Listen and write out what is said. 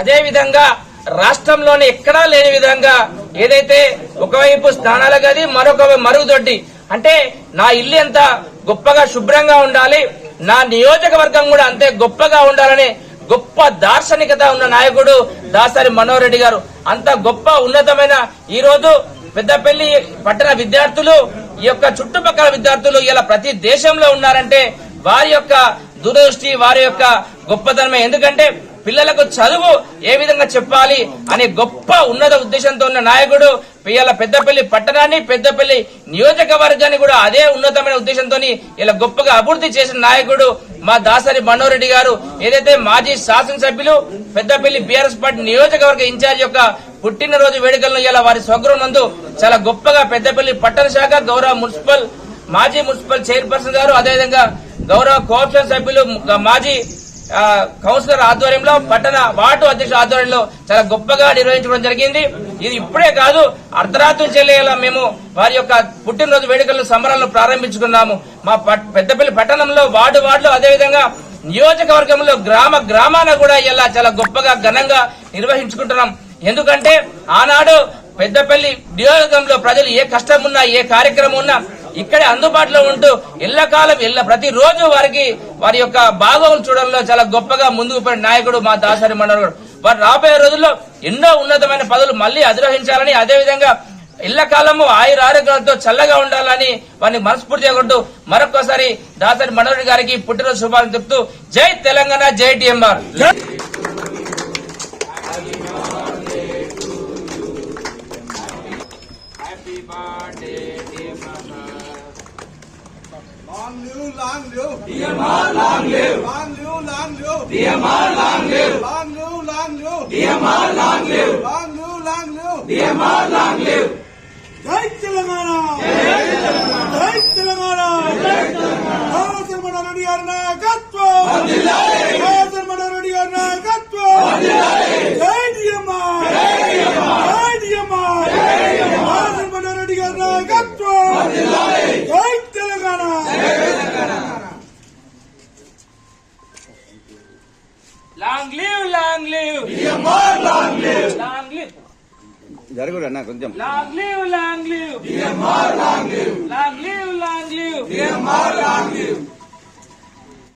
అదేవిధంగా రాష్ట్రంలోని ఎక్కడా లేని విధంగా ఏదైతే ఒకవైపు స్నానాల గది మరొక మరుగుదొడ్డి అంటే నా ఇల్లు ఎంత గొప్పగా శుభ్రంగా ఉండాలి నా నియోజకవర్గం కూడా అంతే గొప్పగా ఉండాలని గొప్ప దార్శనికత ఉన్న నాయకుడు దాసరి మనోహర్ రెడ్డి గారు. అంత గొప్ప ఉన్నతమైన ఈ రోజు పెద్దపల్లి పట్టణ విద్యార్థులు ఈ యొక్క చుట్టుపక్కల విద్యార్థులు ఇలా ప్రతి దేశంలో ఉన్నారంటే వారి యొక్క దురదృష్టి వారి యొక్క గొప్పతనమే. ఎందుకంటే పిల్లలకు చదువు ఏ విధంగా చెప్పాలి అనే గొప్ప ఉన్నత ఉద్దేశంతో ఉన్న నాయకుడు పిల్లల పెద్దపల్లి పట్టణాన్ని పెద్దపల్లి నియోజకవర్గాన్ని కూడా అదే ఉన్నతమైన ఉద్దేశంతో ఇలా గొప్పగా అభివృద్ధి చేసిన నాయకుడు మా దాసరి మనోరెడ్డి గారు. ఏదైతే మాజీ శాసనసభ్యులు పెద్దపల్లి బీఆర్ఎస్ పార్టీ నియోజకవర్గ ఇన్ఛార్జ్ యొక్క పుట్టినరోజు వేడుకలను ఇలా వారి స్వగృహం నందు చాలా గొప్పగా పెద్దపల్లి పట్టణ శాఖ గౌరవ మున్సిపల్ మాజీ మున్సిపల్ చైర్పర్సన్ గారు అదేవిధంగా గౌరవ కోఆప్షన్ సభ్యులు మాజీ కౌన్సిలర్ ఆధ్వర్యంలో పట్టణ వార్డు అధ్యక్షుల ఆధ్వర్యంలో చాలా గొప్పగా నిర్వహించడం జరిగింది. ఇది ఇప్పుడే కాదు అర్ధరాత్రి చెల్లేలా మేము వారి యొక్క పుట్టినరోజు వేడుకలను సంబరాలను ప్రారంభించుకున్నాము. మా పట్- పెద్దపల్లి పట్టణంలో వార్డు వార్డులో అదేవిధంగా నియోజకవర్గంలో గ్రామ గ్రామాన కూడా ఇలా చాలా గొప్పగా ఘనంగా నిర్వహించుకుంటున్నాం. ఎందుకంటే ఆనాడు పెద్దపల్లి నియోజకవర్గంలో ప్రజలు ఏ కష్టం ఉన్నా ఏ కార్యక్రమం ఉన్నా ఇక్కడే అందుబాటులో ఉంటూ ఎల్లకాలం ఎల్ల ప్రతిరోజు వారికి వారి యొక్క భాగం చూడడంలో చాలా గొప్పగా ముందుకు పోయిన నాయకుడు మా దాసరి మండలం వారు రాబోయే రోజుల్లో ఎన్నో ఉన్నతమైన పదవులు మళ్ళీ అధిరోహించాలని అదేవిధంగా ఇళ్ళ కాలము ఆయుర ఆరోగ్యాలతో చల్లగా ఉండాలని వారిని మనస్ఫూర్తిగా కొట్టు మరొకసారి దాసరి మనోహర్ గారికి పుట్టినరోజు శుభాలు చెప్తూ జై తెలంగాణ జై TMR. Long live, long live. DMR, long live. Long live, long live. DMR, long live. Long live, long live. DMR, long live. Long live, long live. DMR, long live. జై తెలంగాణ జై తెలంగాణ జై తెలంగాణ రామచంద్ర రెడ్డి గారి నాయకత్వం రామచంద్ర రెడ్డి గారి నాయకత్వం జై డిఎంఆర్ జై డిఎంఆర్ రామచంద్ర రెడ్డి గారి నాయకత్వం long live long live. Long live long live. జరుగురు అన్న కొంచెం. Long live long live. Long live long live. Long live.